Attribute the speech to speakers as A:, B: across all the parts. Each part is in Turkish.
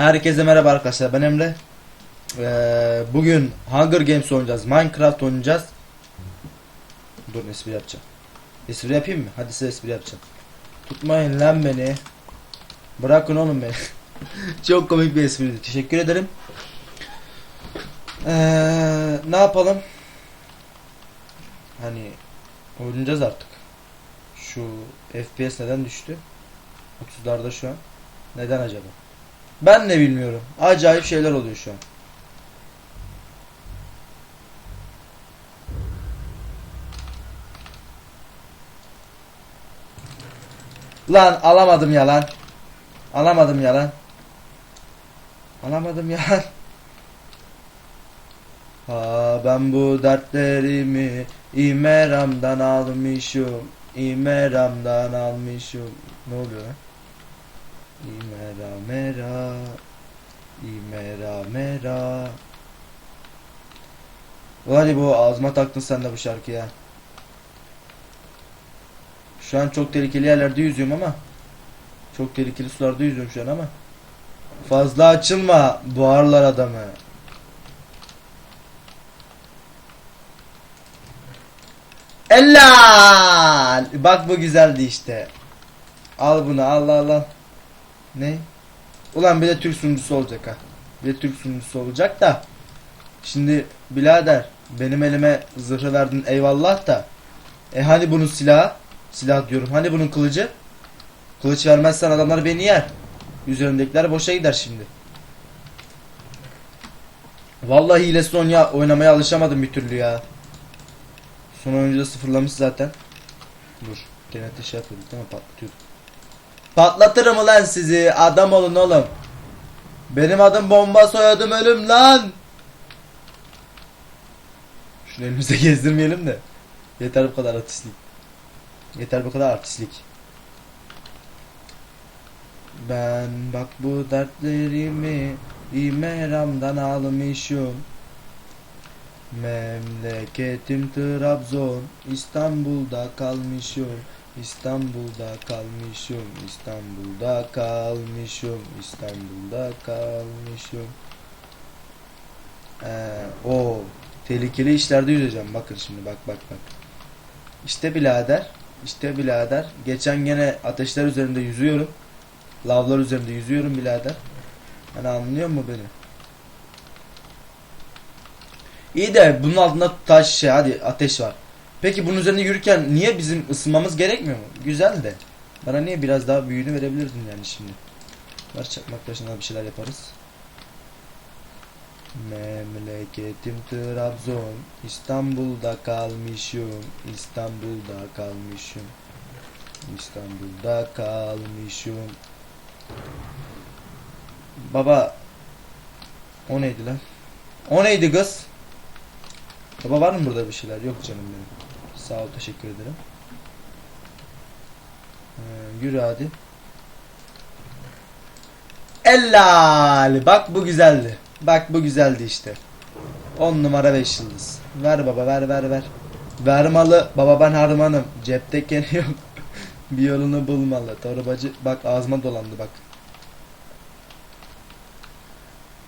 A: Herkese merhaba arkadaşlar ben Emre. Ee, bugün Hunger Games oynayacağız. Minecraft oynayacağız. Dur espri yapacağım. Espri yapayım mı? Hadi size espri yapacağım. Tutmayın lan beni. Bırakın oğlum beni. Çok komik bir espriydi. Teşekkür ederim. Ee, ne yapalım? Hani oynayacağız artık. Şu FPS neden düştü? 30'larda şu an. Neden acaba? Ben de bilmiyorum. Acayip şeyler oluyor şu an. Lan alamadım ya lan. Alamadım ya lan. Alamadım ya lan. Ha ben bu dertlerimi İmeram'dan almışım. İmeram'dan almışım. Ne oluyor lan? İmera mera. İmera mera. Ali bu ağzıma taktın sen de bu şarkıya Şu an çok tehlikeli yerlerde yüzüyorum ama. Çok tehlikeli sularda yüzüyorum şu an ama. Fazla açılma boğarlar adamı. Ellal Bak bu güzeldi işte. Al bunu al al al ne? Ulan bir de Türk sunucusu olacak ha. Bir de Türk sunucusu olacak da. Şimdi birader benim elime zırhı verdin eyvallah da. E hani bunun silahı? Silah diyorum. Hani bunun kılıcı? Kılıç vermezsen adamlar beni yer. Üzerimdekiler boşa gider şimdi. Vallahi hilesiz oyna oynamaya alışamadım bir türlü ya. Son oyuncuda sıfırlamış zaten. Dur. Gene ateş yapıyorduk değil mi? Patlatıyorduk. Patlatırım ulan sizi. Adam olun oğlum. Benim adım bomba soyadım ölüm lan. Şunu elimize gezdirmeyelim de. Yeter bu kadar artistlik. Yeter bu kadar artistlik. Ben bak bu dertlerimi İmeram'dan almışım. Memleketim Trabzon, İstanbul'da kalmışım. İstanbul'da kalmışım, İstanbul'da kalmışım, İstanbul'da kalmışım. Ee, o tehlikeli işlerde yüzeceğim. Bakın şimdi bak bak bak. İşte birader, işte birader. Geçen gene ateşler üzerinde yüzüyorum. Lavlar üzerinde yüzüyorum birader. Hani anlıyor mu beni? İyi de bunun altında taş şey hadi ateş var. Peki bunun üzerinde yürürken niye bizim ısınmamız gerekmiyor mu? Güzel de. Bana niye biraz daha büyüğünü verebilirdin yani şimdi. Var çakmak taşına bir şeyler yaparız. Memleketim Trabzon, İstanbul'da kalmışım, İstanbul'da kalmışım, İstanbul'da kalmışım. Baba, o neydi lan? O neydi kız? Baba var mı burada bir şeyler? Yok canım benim. Sağ ol teşekkür ederim. Ee, yürü hadi. Ellal. Bak bu güzeldi. Bak bu güzeldi işte. 10 numara 5 yıldız. Ver baba ver ver ver. Ver malı. Baba ben harmanım. Cepte kene yok. bir yolunu bulmalı. Torbacı bak ağzıma dolandı bak.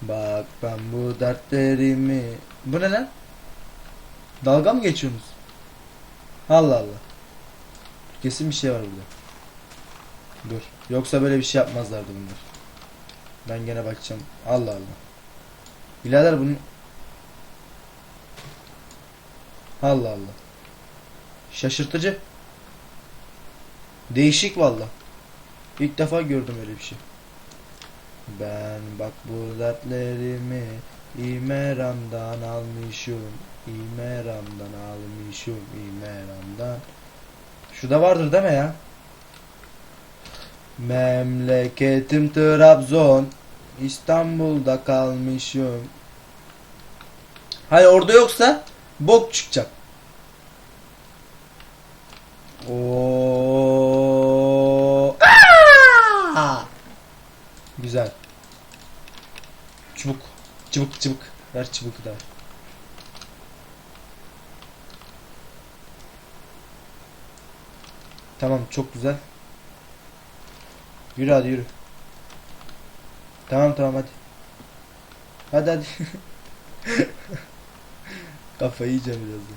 A: Bak ben bu dertlerimi. Bu ne lan? Dalga mı geçiyorsunuz? Allah Allah. Kesin bir şey var burada. Dur. Yoksa böyle bir şey yapmazlardı bunlar. Ben gene bakacağım. Allah Allah. Birader bunun... Allah Allah. Şaşırtıcı. Değişik valla. İlk defa gördüm öyle bir şey. Ben bak bu dertlerimi İmeram'dan almışım İmeram'dan almışım İmeram'dan Şu da vardır deme ya Memleketim Trabzon İstanbul'da kalmışım Hayır orada yoksa bok çıkacak Oo. Güzel. Çubuk. Çubuk çubuk. Ver çubuk da. Tamam çok güzel. Yürü hadi yürü. Tamam tamam hadi. Hadi hadi. Kafayı yiyeceğim birazdan.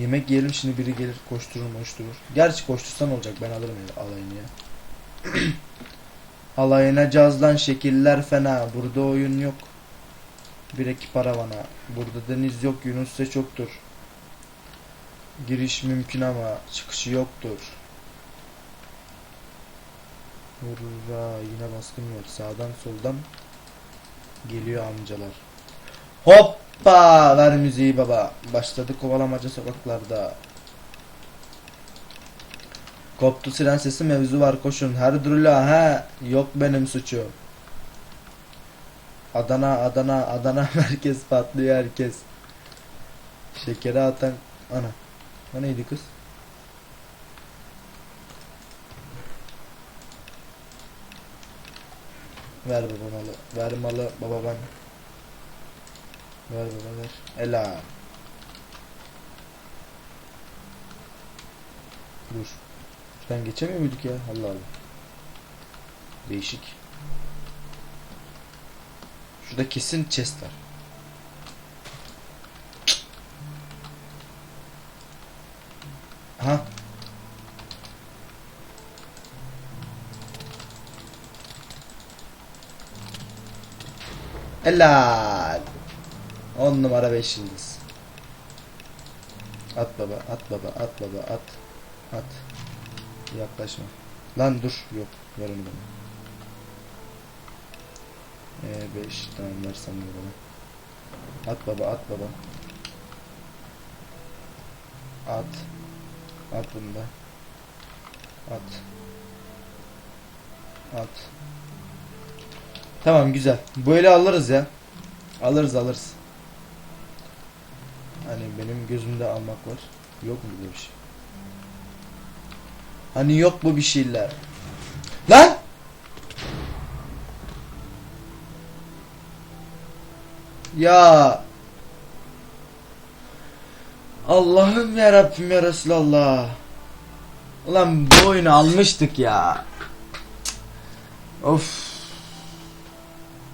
A: Yemek yiyelim şimdi biri gelir koşturur koşturur. Gerçi koştursan olacak ben alırım alayını ya. Alayına cazlan şekiller fena. Burada oyun yok. Bir ekip aravana. Burada deniz yok Yunus çoktur. Giriş mümkün ama çıkışı yoktur. Hurra yine baskın yok. Sağdan soldan geliyor amcalar. Hoppa ver müziği baba. Başladı kovalamaca sokaklarda. Koptu siren sesi mevzu var koşun. Her durula ha yok benim suçum. Adana Adana Adana merkez patlıyor herkes. Şekeri atan ana. O neydi kız? Ver baba malı. Ver malı baba ben. Ver baba ver. Ela. Dur. Şuradan geçemiyor muyduk ya? Allah Allah. Değişik. Şurada kesin chest var. Helal. 10 numara 5 yıldız. At baba, at baba, at baba, at. At. Yaklaşma. Lan dur, yok. Ver onu bana. Ee 5 tamam versen bunu bana. At baba, at baba. At. At bunu da. At. At. Tamam güzel. Böyle alırız ya. Alırız alırız. Hani benim gözümde almak var. Yok mu böyle bir şey? Hani yok bu bir şeyler. Lan! Ya Allah'ım ya Rabbim ya Resulallah. Ulan bu oyunu almıştık ya. Of.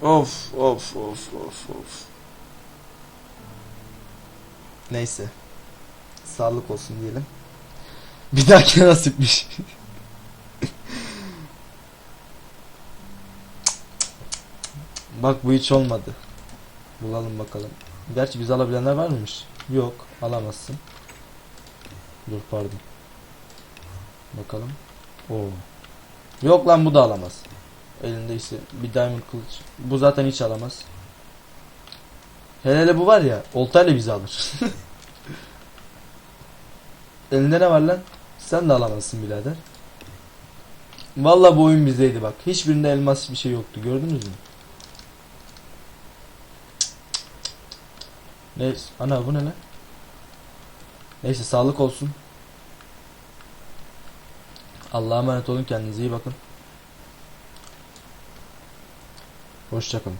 A: Of of of of of. Neyse. Sağlık olsun diyelim. Bir dahaki nasipmiş. Bak bu hiç olmadı. Bulalım bakalım. Gerçi biz alabilenler var mıymış? Yok, alamazsın. Dur pardon. Bakalım. Oo. Yok lan bu da alamaz. Elinde ise bir diamond kılıç. Bu zaten hiç alamaz. Hele hele bu var ya, oltayla bizi alır. Elinde ne var lan? Sen de alamazsın birader. Vallahi bu oyun bizdeydi bak. Hiçbirinde elmas bir şey yoktu. Gördünüz mü? Neyse. Ana bu ne lan? Neyse sağlık olsun. Allah'a emanet olun kendinize iyi bakın. Hoşçakalın.